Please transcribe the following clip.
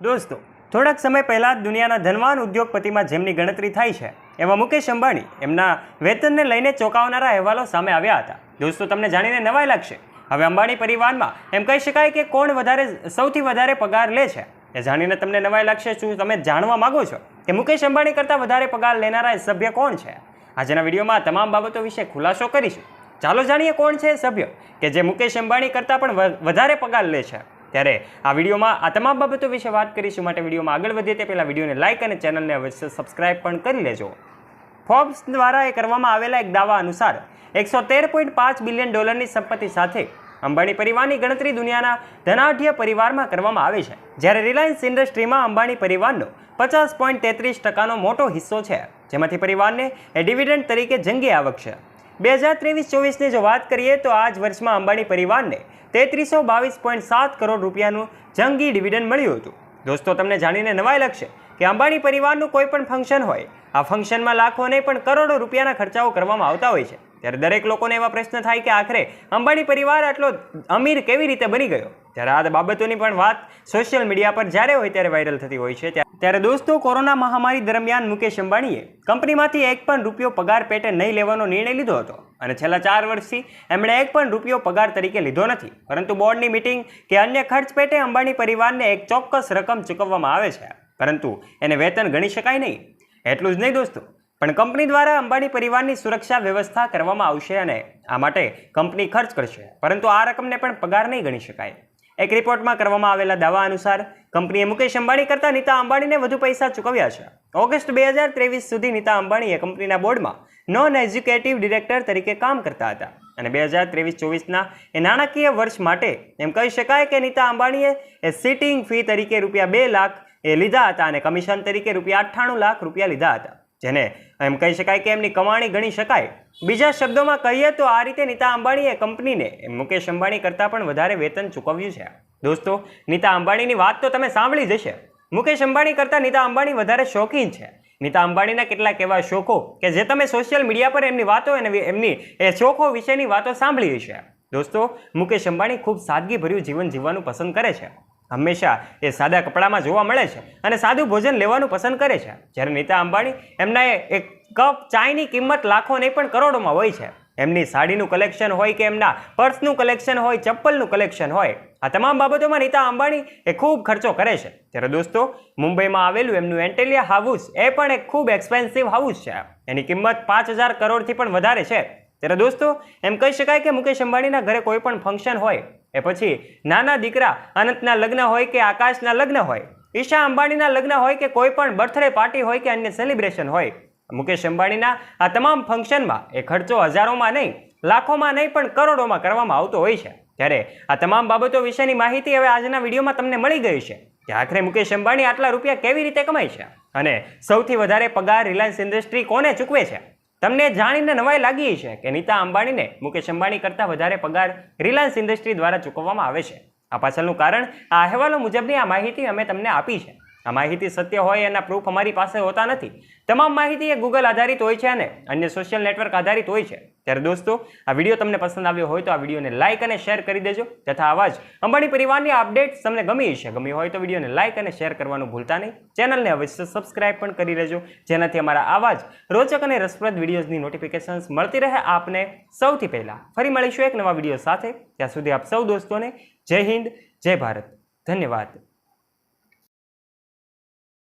દોસ્તો, થોડાક સમય પહેલાં દુનિયાના ધનવાન ઉદ્યોગપતિમાં જેમની ગણતરી થાય છે, એવા મુકેશ અંબાણી એમના વેતનને લઈને ચોંકાવનારા અહેવાલો સામે આવ્યા હતા. દોસ્તો, તમને જાણીને નવાઈ લાગશે. હવે અંબાણી પરિવારમાં એમ કહી શકાય કે કોણ વધારે, સૌથી વધારે પગાર લે છે? એ જાણીને તમને નવાઈ લાગશે શું તમે જાણવા માંગો છો? કે મુકેશ અંબાણી કરતાં વધારે પગાર લેનારા સભ્ય કોણ છે? આજના વિડીયોમાં તમામ બાબતો વિશે ખુલાસો કરીશું. ચાલો જાણીએ કોણ છે સભ્ય? કે જે મુકેશ અંબાણી કરતાં પણ વધારે પગાર લે છે? ત્યારે આ વિડીયોમાં આ તમામ બાબતો વિશે વાત કરીશું માટે વિડીયોમાં આગળ વધીએ તે પહેલાં વિડીયોને લાઇક અને ચેનલને અવશ્ય સબસ્ક્રાઇબ પણ કરી લેજો. ફોર્બ્સ દ્વારા એ કરવામાં આવેલા એક દાવા અનુસાર એકસો તેર પોઈન્ટ પાંચ બિલિયન ડોલરની સંપત્તિ સાથે અંબાણી પરિવારની ગણતરી દુનિયાના ધનાઢ્ય પરિવારમાં કરવામાં આવે છે. જ્યારે રિલાયન્સ ઇન્ડસ્ટ્રીમાં અંબાણી પરિવારનો પચાસ પોઈન્ટ તેત્રીસ ટકાનો મોટો હિસ્સો છે, જેમાંથી પરિવારને એ ડિવિડન્ડ તરીકે જંગી આવક છે. બે હજાર ત્રેવીસ ચોવીસની જો વાત કરીએ તો આ જ વર્ષમાં અંબાણી પરિવારને તેત્રીસો બાવીસ પોઈન્ટ સાત કરોડ રૂપિયાનું જંગી ડિવિડન્ડ મળ્યું હતું. દોસ્તો, તમને જાણીને નવાઈ લાગશે કે અંબાણી પરિવારનું કોઈ પણ ફંક્શન હોય, આ ફંક્શનમાં લાખો નહીં પણ કરોડો રૂપિયાના ખર્ચાઓ કરવામાં આવતા હોય છે. ત્યારે દરેક લોકોને એવા પ્રશ્ન થાય કે આખરે અંબાણી પરિવાર આટલો અમીર કેવી રીતે બની ગયો? ત્યારે આ બાબતોની પણ વાત સોશિયલ મીડિયા પર જ્યારે હોય ત્યારે વાયરલ થતી હોય છે. ત્યારે- ત્યારે દોસ્તો, કોરોના મહામારી દરમિયાન મુકેશ અંબાણીએ કંપનીમાંથી એક પણ રૂપિયો પગાર પેટે નહીં લેવાનો નિર્ણય લીધો હતો. અને છેલ્લા ચાર વર્ષથી એમણે એક પણ રૂપિયો પગાર તરીકે લીધો નથી. પરંતુ બોર્ડની મિટિંગ કે અન્ય ખર્ચ પેટે અંબાણી પરિવારને એક ચોક્કસ રકમ ચૂકવવામાં આવે છે. પરંતુ એને વેતન ગણી શકાય નહીં. એટલું જ નહીં દોસ્તો. પણ કંપની દ્વારા અંબાણી પરિવારની સુરક્ષા વ્યવસ્થા કરવામાં આવશે અને આ માટે કંપની ખર્ચ કરશે. પરંતુ આ રકમને પણ પગાર નહીં ગણી શકાય. એક રિપોર્ટમાં કરવામાં આવેલા દાવા અનુસાર કંપનીએ મુકેશ અંબાણી કરતાં નીતા અંબાણીને વધુ પૈસા ચૂકવ્યા છે. ઓગસ્ટ બે હજાર ત્રેવીસ સુધી નીતા અંબાણીએ કંપનીના બોર્ડમાં નોન એજ્યુકેટિવ ડિરેક્ટર તરીકે કામ કરતા હતા. અને બે હજાર ત્રેવીસ ચોવીસના એ નાણાકીય વર્ષ માટે એમ કહી શકાય કે નીતા અંબાણીએ એ સિટિંગ ફી તરીકે રૂપિયા બે લાખ એ લીધા હતા અને કમિશન તરીકે રૂપિયા અઠ્ઠાણું લાખ રૂપિયા લીધા હતા. જેને એમ કહી શકાય કે એમની કમાણી ગણી શકાય. બીજા શબ્દોમાં કહીએ તો આ રીતે નીતા અંબાણીએ કંપનીને મુકેશ અંબાણી કરતાં પણ વધારે વેતન ચૂકવ્યું છે. દોસ્તો, નીતા અંબાણીની વાત તો તમે સાંભળી જ હશે. મુકેશ અંબાણી કરતાં નીતા અંબાણી વધારે શોખીન છે. નીતા અંબાણીના કેટલાક એવા શોખો કે જે તમે સોશિયલ મીડિયા પર એમની વાતો અને એમની, એ શોખો વિશેની વાતો સાંભળી હશે. દોસ્તો, મુકેશ અંબાણી ખૂબ સાદગીભર્યું જીવન જીવવાનું પસંદ કરે છે. હંમેશા એ સાદા કપડામાં જોવા મળે છે અને સાદું ભોજન લેવાનું પસંદ કરે છે. જ્યારે નીતા અંબાણી એમના એક કપ ચાયની કિંમત લાખો નહીં પણ કરોડોમાં હોય છે. એમની સાડીનું કલેક્શન હોય કે એમના પર્સનું કલેક્શન હોય, ચપ્પલનું કલેક્શન હોય, આ તમામ બાબતોમાં નીતા અંબાણી એ ખૂબ ખર્ચો કરે છે. ત્યારે દોસ્તો, મુંબઈમાં આવેલું એમનું એન્ટેલિયા હાઉસ એ પણ એક ખૂબ એક્સપેન્સિવ હાઉસ છે. એની કિંમત પાંચ હજાર કરોડથી પણ વધારે છે. ત્યારે દોસ્તો, એમ કહી શકાય કે મુકેશ અંબાણીના ઘરે કોઈ પણ ફંક્શન હોય, એ પછી નાના દીકરા અનંતના લગ્ન હોય કે આકાશના લગ્ન હોય, ઈશા અંબાણીના લગ્ન હોય કે કોઈ પણ બર્થડે પાર્ટી હોય કે અન્ય સેલિબ્રેશન હોય મુકેશ અંબાણીના આ તમામ ફંક્શનમાં એ ખર્ચો હજારોમાં નહીં, લાખોમાં નહીં, પણ કરોડોમાં કરવામાં આવતો હોય છે. ત્યારે આ તમામ બાબતો વિશેની માહિતી હવે આજના વિડીયોમાં તમને મળી ગઈ છે. કે આખરે મુકેશ અંબાણી આટલા રૂપિયા કેવી રીતે કમાય છે? અને સૌથી વધારે પગાર રિલાયન્સ ઇન્ડસ્ટ્રી કોને ચૂકવે છે? તમને જાણીને નવાઈ લાગી છે કે નીતા અંબાણીને મુકેશ અંબાણી કરતાં વધારે પગાર રિલાયન્સ ઇન્ડસ્ટ્રી દ્વારા ચૂકવવામાં આવે છે. આ પાછળનું કારણ, આ અહેવાલો મુજબની આ માહિતી અમે તમને આપી છે. આ માહિતી સત્ય હોય એના પ્રૂફ અમારી પાસે હોતા નથી. તમામ માહિતી એ ગૂગલ આધારિત હોય છે અને અન્ય સોશિયલ નેટવર્ક આધારિત હોય છે. ત્યારે દોસ્તો, આ વીડિયો તમને પસંદ આવ્યો હોય તો આ વિડીયોને લાઇક અને શેર કરી દેજો, તથા આવા જ અંબાણી પરિવારની અપડેટ્સ તમને ગમી છે ગમી હોય તો વિડીયોને લાઇક અને શેર કરવાનું ભૂલતા નહીં. ચેનલને અવશ્ય સબસ્ક્રાઇબ પણ કરી લેજો, જેનાથી અમારા આવા જ રોચક અને રસપ્રદ વિડીયોઝની નોટિફિકેશન્સ મળતી રહે આપને સૌથી પહેલાં. ફરી મળીશું એક નવા વીડિયો સાથે. ત્યાં સુધી આપ સૌ દોસ્તોને જય હિન્દ, જય ભારત. ધન્યવાદ.